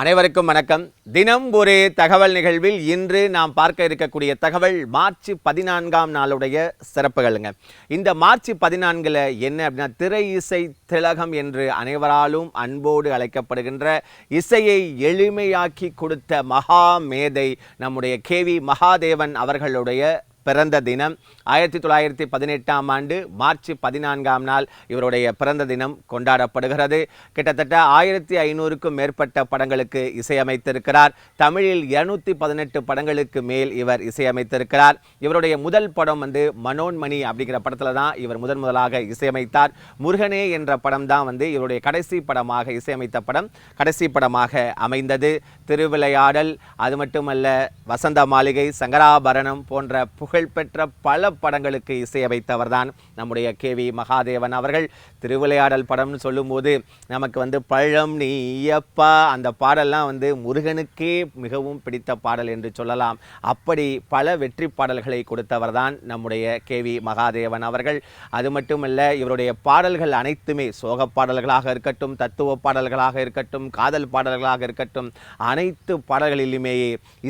அனைவருக்கும் வணக்கம். தினம் ஒரு தகவல் நிகழ்வில் இன்று நாம் பார்க்க இருக்கக்கூடிய தகவல் மார்ச் பதினான்காம் நாளுடைய சிறப்புகளுங்க. இந்த மார்ச் பதினான்கில் என்ன அப்படின்னா திரை இசை திலகம் என்று அனைவராலும் அன்போடு அழைக்கப்படுகின்ற இசையை எளிமையாக்கி கொடுத்த மகா மேதை நம்முடைய கேவி மகாதேவன் அவர்களுடைய பிறந்த தினம். ஆயிரத்தி தொள்ளாயிரத்தி பதினெட்டாம் ஆண்டு மார்ச் பதினான்காம் நாள் இவருடைய பிறந்த தினம் கொண்டாடப்படுகிறது. கிட்டத்தட்ட ஆயிரத்தி ஐநூறுக்கும் மேற்பட்ட படங்களுக்கு இசையமைத்திருக்கிறார். தமிழில் இருநூத்தி பதினெட்டு படங்களுக்கு மேல் இவர் இசையமைத்திருக்கிறார். இவருடைய முதல் படம் வந்து மனோன்மணி அப்படிங்கிற படத்துல தான் இவர் முதன் முதலாக இசையமைத்தார். முருகனே என்ற படம் தான் வந்து இவருடைய கடைசி படமாக இசையமைத்த படம் கடைசி படமாக அமைந்தது. திருவிளையாடல் அது மட்டுமல்ல வசந்த மாளிகை சங்கராபரணம் போன்ற புகழ்பெற்ற பல படங்களுக்கு இசையமைத்தவர் தான் நம்முடைய கே வி மகாதேவன் அவர்கள். திருவிளையாடல் படம்னு சொல்லும்போது நமக்கு வந்து பழம் நீயப்பா அந்த பாடல்லாம் வந்து முருகனுக்கே மிகவும் பிடித்த பாடல் என்று சொல்லலாம். அப்படி பல வெற்றி பாடல்களை கொடுத்தவர் தான் நம்முடைய கே வி மகாதேவன் அவர்கள். அது மட்டுமல்ல இவருடைய பாடல்கள் அனைத்துமே சோக பாடல்களாக இருக்கட்டும் தத்துவ பாடல்களாக இருக்கட்டும் காதல் பாடல்களாக இருக்கட்டும் அனைத்து பாடல்களிலுமே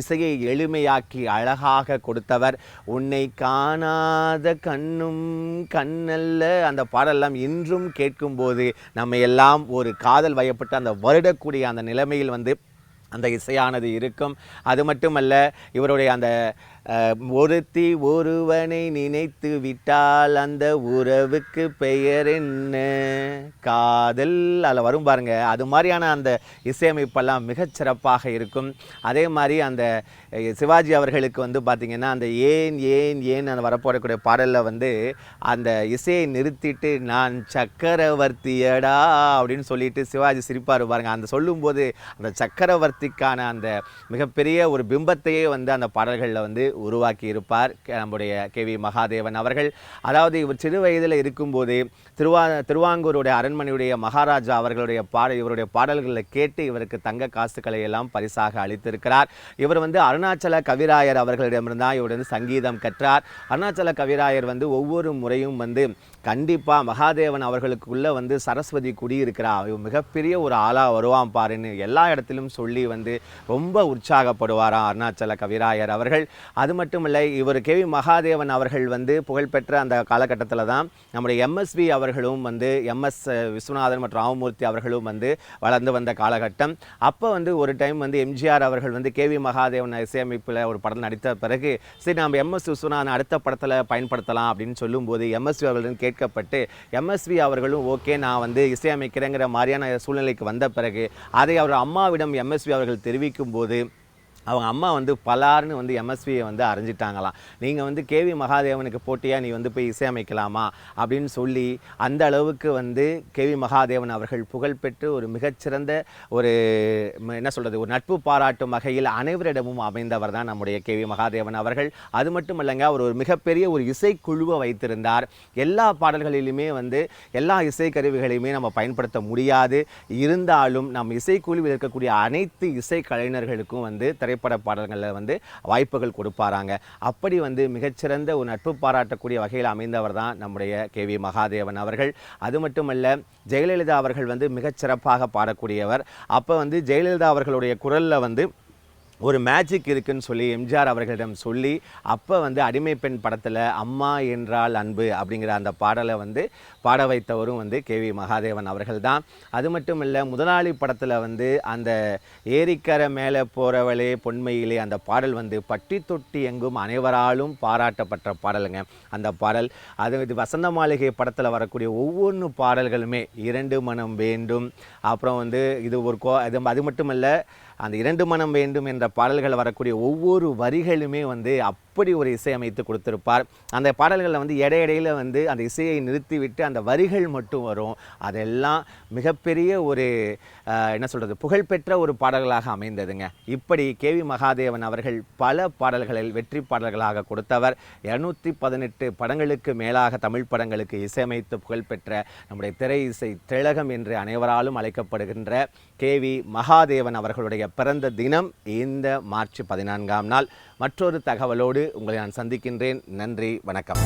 இசையை எளிமையாக்கி அழகாக கொடுத்தவர். உன்னை காணாத கண்ணும் கண்ணல்ல அந்த பாடலாம் இன்றும் கேட்கும்போது நம்ம எல்லாம் ஒரு காதல் வயப்பட்டு அந்த வருடக்கூடிய அந்த நிலைமையில் வந்து அந்த இசையானது இருக்கும். அது மட்டுமல்ல இவருடைய அந்த ஒருத்தி ஒருவனை நினைத்து விட்டால் அந்த உறவுக்கு பெயர் என்ன? காதல். அதில் வரும் பாருங்க. அது மாதிரியான அந்த இசையமைப்பெல்லாம் மிகச்சிறப்பாக இருக்கும். அதே மாதிரி அந்த சிவாஜி அவர்களுக்கு வந்து பார்த்திங்கன்னா அந்த ஏன் ஏன் ஏன் அந்த வரப்போடக்கூடிய பாடலில் வந்து அந்த இசையை நிறுத்திட்டு நான் சக்கரவர்த்தியடா அப்படின்னு சொல்லிட்டு சிவாஜி சிரிப்பார் பாருங்க. அந்த சொல்லும்போது அந்த சக்கரவர்த்திக்கான அந்த மிகப்பெரிய ஒரு பிம்பத்தையே வந்து அந்த பாடல்களில் வந்து உருவாக்கி இருப்பார் நம்முடைய கே வி மகாதேவன் அவர்கள். அதாவது இவர் சிறு வயதில் இருக்கும்போது திருவா திருவாங்கூருடைய அரண்மனையுடைய மகாராஜா அவர்களுடைய பாட இவருடைய பாடல்களை கேட்டு இவருக்கு தங்க காசுகளை எல்லாம் பரிசாக அளித்திருக்கிறார். இவர் வந்து அருணாச்சல கவிராயர் அவர்களிடமிருந்தான் இவருடைய இவர் வந்து சங்கீதம் கற்றார். அருணாச்சல கவிராயர் வந்து ஒவ்வொரு முறையும் வந்து கண்டிப்பாக மகாதேவன் அவர்களுக்குள்ளே வந்து சரஸ்வதி குடியிருக்கிறா. இவன் மிகப்பெரிய ஒரு ஆளாக வருவான் பாருன்னு எல்லா இடத்திலும் சொல்லி வந்து ரொம்ப உற்சாகப்படுவாராம் அருணாச்சல கவிராயர் அவர்கள். அது மட்டும் இல்லை இவர் கேவி மகாதேவன் அவர்கள் வந்து புகழ்பெற்ற அந்த காலகட்டத்தில் தான் நம்முடைய எம்எஸ்வி அவர்களும் வந்து எம்எஸ் விஸ்வநாதன் மற்றும் ராமமூர்த்தி அவர்களும் வந்து வளர்ந்து வந்த காலகட்டம். அப்போ வந்து ஒரு டைம் வந்து எம்ஜிஆர் அவர்கள் வந்து கேவி மகாதேவன் இசையமைப்பில் ஒரு படம் நடித்த பிறகு சரி நம்ம எம்எஸ் விஸ்வநாதன் அடுத்த படத்தில் பயன்படுத்தலாம் அப்படின்னு சொல்லும்போது எம்எஸ்வி கே கேட்கப்பட்டு எம்எஸ்வி அவர்களும் ஓகே நான் வந்து இசையமைக்கிறேங்கிற மாதிரியான சூழ்நிலைக்கு வந்த பிறகு அதை அவர் அம்மாவிடம் எம்எஸ்வி அவர்கள் தெரிவிக்கும் போது அவங்க அம்மா வந்து பலார்னு வந்து எம்எஸ்வியை வந்து அரைஞ்சிட்டாங்களாம் நீங்கள் வந்து கேவி மகாதேவனுக்கு போட்டியாக நீ வந்து போய் இசையமைக்கலாமா? அப்படின்னு சொல்லி அந்த அளவுக்கு வந்து கேவி மகாதேவன் அவர்கள் புகழ்பெற்று ஒரு மிகச்சிறந்த ஒரு என்ன சொல்கிறது ஒரு நட்பு பாராட்டும் வகையில் அனைவரிடமும் அமைந்தவர் தான் நம்முடைய கேவி மகாதேவன் அவர்கள். அது மட்டும் இல்லைங்க அவர் ஒரு மிகப்பெரிய ஒரு இசைக்குழுவை வைத்திருந்தார். எல்லா பாடல்களிலுமே வந்து எல்லா இசைக்கருவிகளையுமே நம்ம பயன்படுத்த முடியாது. இருந்தாலும் நம் இசைக்குழுவில் இருக்கக்கூடிய அனைத்து இசை கலைஞர்களுக்கும் வந்து திரைப்பட பாடல்களில் வந்து வாய்ப்புகள் கொடுப்பாராங்க. அப்படி வந்து மிகச்சிறந்த ஒரு நட்பு பாராட்டக்கூடிய வகையில் அமைந்தவர் தான் நம்முடைய கே வி மகாதேவன் அவர்கள். அது மட்டுமல்ல ஜெயலலிதா அவர்கள் வந்து மிகச்சிறப்பாக பாடக்கூடியவர். அப்போ வந்து ஜெயலலிதா அவர்களுடைய குரலில் வந்து ஒரு மேஜிக் இருக்குன்னு சொல்லி எம்ஜிஆர் அவர்களிடம் சொல்லி அப்போ வந்து அடிமை பெண் படத்தில் அம்மா என்றால் அன்பு அப்படிங்கிற அந்த பாடலை வந்து பாட வைத்தவரும் வந்து கே வி மகாதேவன் அவர்கள் தான் அது மட்டும் இல்லை முதலாளி படத்தில் வந்து அந்த ஏரிக்கரை மேலே போகிறவளே பொன்மையிலே அந்த பாடல் வந்து பட்டி தொட்டி எங்கும் அனைவராலும் பாராட்டப்பட்ட பாடலுங்க அந்த பாடல். அது இது வசந்த மாளிகை படத்தில் வரக்கூடிய ஒவ்வொன்று பாடல்களுமே இரண்டு மனம் வேண்டும். அப்புறம் வந்து இது ஒரு கோ அது அது இல்லை அந்த இரண்டு மனம் வேண்டும் என்ற பாடல்கள் வரக்கூடிய ஒவ்வொரு வரிகளுமே வந்து அப்படி ஒரு இசை அமைத்து கொடுத்துருப்பார். அந்த பாடல்களில் வந்து இடையிடையில் வந்து அந்த இசையை நிறுத்திவிட்டு அந்த வரிகள் மட்டும் வரும். அதெல்லாம் மிகப்பெரிய ஒரு என்ன சொல்கிறது புகழ்பெற்ற ஒரு பாடல்களாக அமைந்ததுங்க. இப்படி கேவி மகாதேவன் அவர்கள் பல பாடல்களில் வெற்றி பாடல்களாக கொடுத்தவர். இரநூத்தி பதினெட்டு படங்களுக்கு மேலாக தமிழ் படங்களுக்கு இசையமைத்து புகழ்பெற்ற நம்முடைய திரை இசை திலகம் என்று அனைவராலும் அழைக்கப்படுகின்ற கேவி மகாதேவன் அவர்களுடைய பிறந்த தினம் இந்த மார்ச் பதினான்காம் நாள். மற்றொரு தகவலோடு உங்களை நான் சந்திக்கின்றேன். நன்றி வணக்கம்.